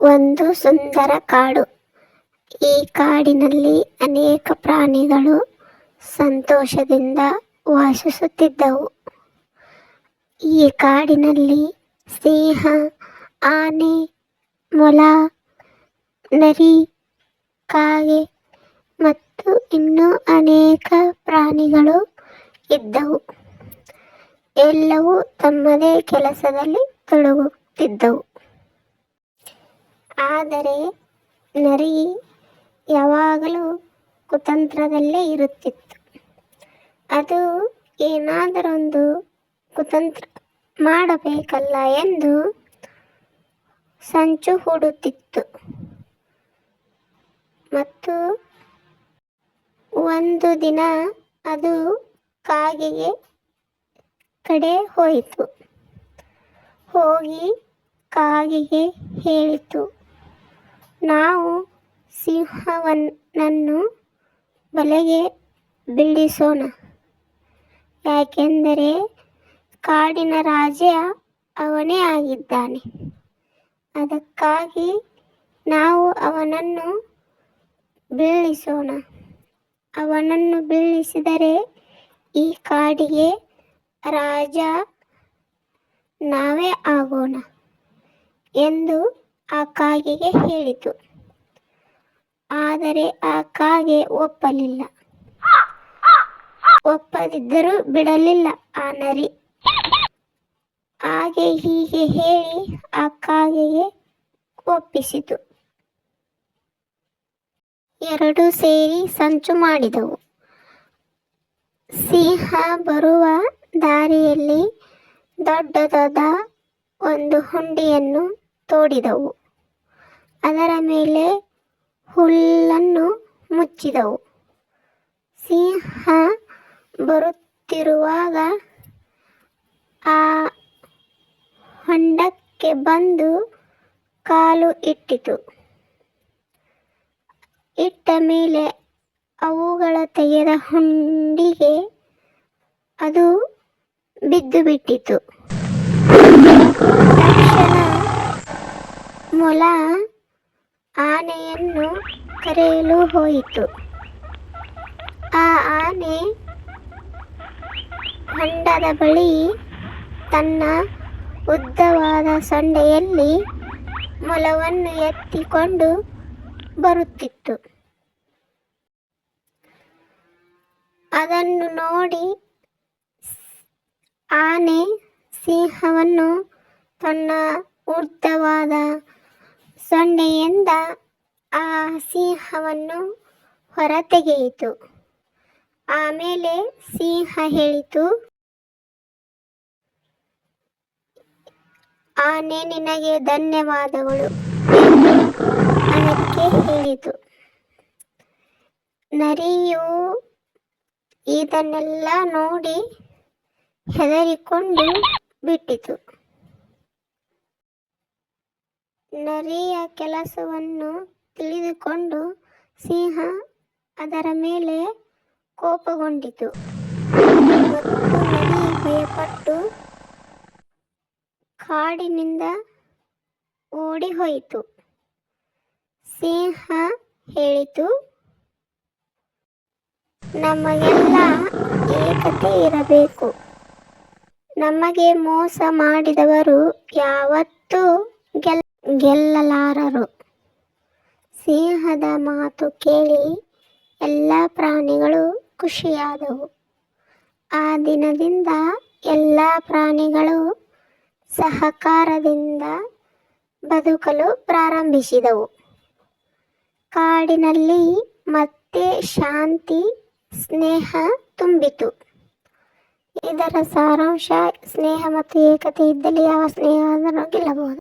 ಒಂದು ಸುಂದರ ಕಾಡು. ಈ ಕಾಡಿನಲ್ಲಿ ಅನೇಕ ಪ್ರಾಣಿಗಳು ಸಂತೋಷದಿಂದ ವಾಸಿಸುತ್ತಿದ್ದವು. ಈ ಕಾಡಿನಲ್ಲಿ ಸಿಂಹ ಆನೆ, ಮೊಲ, ನರಿ, ಕಾಗೆ ಮತ್ತು ಇನ್ನೂ ಅನೇಕ ಪ್ರಾಣಿಗಳು ಇದ್ದವು. ಎಲ್ಲವೂ ತಮ್ಮದೇ ಕೆಲಸದಲ್ಲಿ ತೊಡಗುತ್ತಿದ್ದವು. ಆದರೆ ನರಿ ಯಾವಾಗಲೂ ಕುತಂತ್ರದಲ್ಲೇ ಇರುತ್ತಿತ್ತು. ಅದು ಏನಾದರೊಂದು ಕುತಂತ್ರ ಮಾಡಬೇಕಲ್ಲ ಎಂದು ಸಂಚು ಹೂಡುತ್ತಿತ್ತು. ಮತ್ತು ಒಂದು ದಿನ ಅದು ಕಾಗೆಗೆ ಕಡೆ ಹೋಯಿತು. ಹೋಗಿ ಕಾಗೆಗೆ ಹೇಳಿತು, ನಾವು ಸಿಂಹವನ್ನನ್ನು ಬಲೆಗೆ ಬೀಳಿಸೋಣ. ಯಾಕೆಂದರೆ ಕಾಡಿನ ರಾಜ ಅವನೇ ಆಗಿದ್ದಾನೆ. ಅದಕ್ಕಾಗಿ ನಾವು ಅವನನ್ನು ಬೀಳಿಸೋಣ. ಅವನನ್ನು ಬೀಳಿಸಿದರೆ ಈ ಕಾಡಿಗೆ ರಾಜ, ನಾವೇ ಆಗೋಣ ಎಂದು ಆ ಕಾಗೆಗೆ ಹೇಳಿತು. ಆದರೆ ಆ ಕಾಗೆ ಒಪ್ಪಲಿಲ್ಲ. ಒಪ್ಪದಿದ್ದರೂ ಬಿಡಲಿಲ್ಲ ಆ ನರಿ. ಹಾಗೆ ಹೀಗೆ ಹೇಳಿ ಆ ಕಾಗೆಗೆ ಒಪ್ಪಿಸಿತು. ಎರಡು ಸೇರಿ ಸಂಚು ಮಾಡಿದವು. ಸಿಂಹ ಬರುವ ದಾರಿಯಲ್ಲಿ ದೊಡ್ಡದಾದ ಒಂದು ಹುಂಡಿಯನ್ನು ತೋಡಿದವು. ಅದರ ಮೇಲೆ ಹುಲ್ಲನ್ನು ಮುಚ್ಚಿದವು. ಸಿಂಹ ಬರುತ್ತಿರುವಾಗ ಆ ಹೊಂಡಕ್ಕೆ ಬಂದು ಕಾಲು ಇಟ್ಟಿತು. ಇಟ್ಟ ಮೇಲೆ ಅವುಗಳ ತೆಗೆದ ಹುಂಡಿಗೆ ಅದು ಬಿದ್ದು ಬಿಟ್ಟಿತು ಮೊಲ ಆನೆಯನ್ನು ಕರೆಯಲು ಹೋಯಿತು. ಆ ಆನೆ ಹೊಂಡದ ಬಳಿ ತನ್ನ ಉದ್ದವಾದ ಸೊಂಡೆಯಲ್ಲಿ ಮೊಲವನ್ನು ಎತ್ತಿಕೊಂಡು ಬರುತ್ತಿತ್ತು. ಅದನ್ನು ನೋಡಿ ಆನೆ ಸಿಂಹವನ್ನು ತನ್ನ ಉದ್ದವಾದ ಸೊಂಡೆಯಿಂದ ಆ ಸಿಂಹವನ್ನು ಹೊರತೆಗೆಯಿತು. ಆಮೇಲೆ ಸಿಂಹ ಹೇಳಿತು, ಆನೆ ನಿನಗೆ ಧನ್ಯವಾದಗಳು ಅದಕ್ಕೆ ಹೇಳಿತು. ನರಿಯು ಇದನ್ನೆಲ್ಲ ನೋಡಿ ಹೆದರಿಕೊಂಡು ಬಿಟ್ಟಿತು. ನರಿಯ ಕೆಲಸವನ್ನು ತಿಳಿದುಕೊಂಡು ಸಿಂಹ ಅದರ ಮೇಲೆ ಕೋಪಗೊಂಡಿತು. ನರಿ ಭಯಪಟ್ಟು ಕಾಡಿನಿಂದ ಓಡಿ ಹೋಯಿತು ಸಿಂಹ ಹೇಳಿತು ನಮಗೆಲ್ಲ ಏಕತೆ ಇರಬೇಕು. ನಮಗೆ ಮೋಸ ಮಾಡಿದವರು ಯಾವತ್ತೂ ಗೆಲ್, ಗೆಲ್ಲಲಾರರು. ಸಿಂಹದ ಮಾತು ಕೇಳಿ ಎಲ್ಲ ಪ್ರಾಣಿಗಳು ಖುಷಿಯಾದವು. ಆ ದಿನದಿಂದ ಎಲ್ಲ ಪ್ರಾಣಿಗಳು ಸಹಕಾರದಿಂದ ಬದುಕಲು ಪ್ರಾರಂಭಿಸಿದವು. ಕಾಡಿನಲ್ಲಿ ಮತ್ತೆ ಶಾಂತಿ, ಸ್ನೇಹ ತುಂಬಿತು. ಇದರ ಸಾರಾಂಶ ಸ್ನೇಹ ಮತ್ತು ಏಕತೆ ಇದ್ದಲ್ಲಿ ಯಾವ ಸ್ನೇಹವನ್ನು ಗೆಲ್ಲಬಹುದು?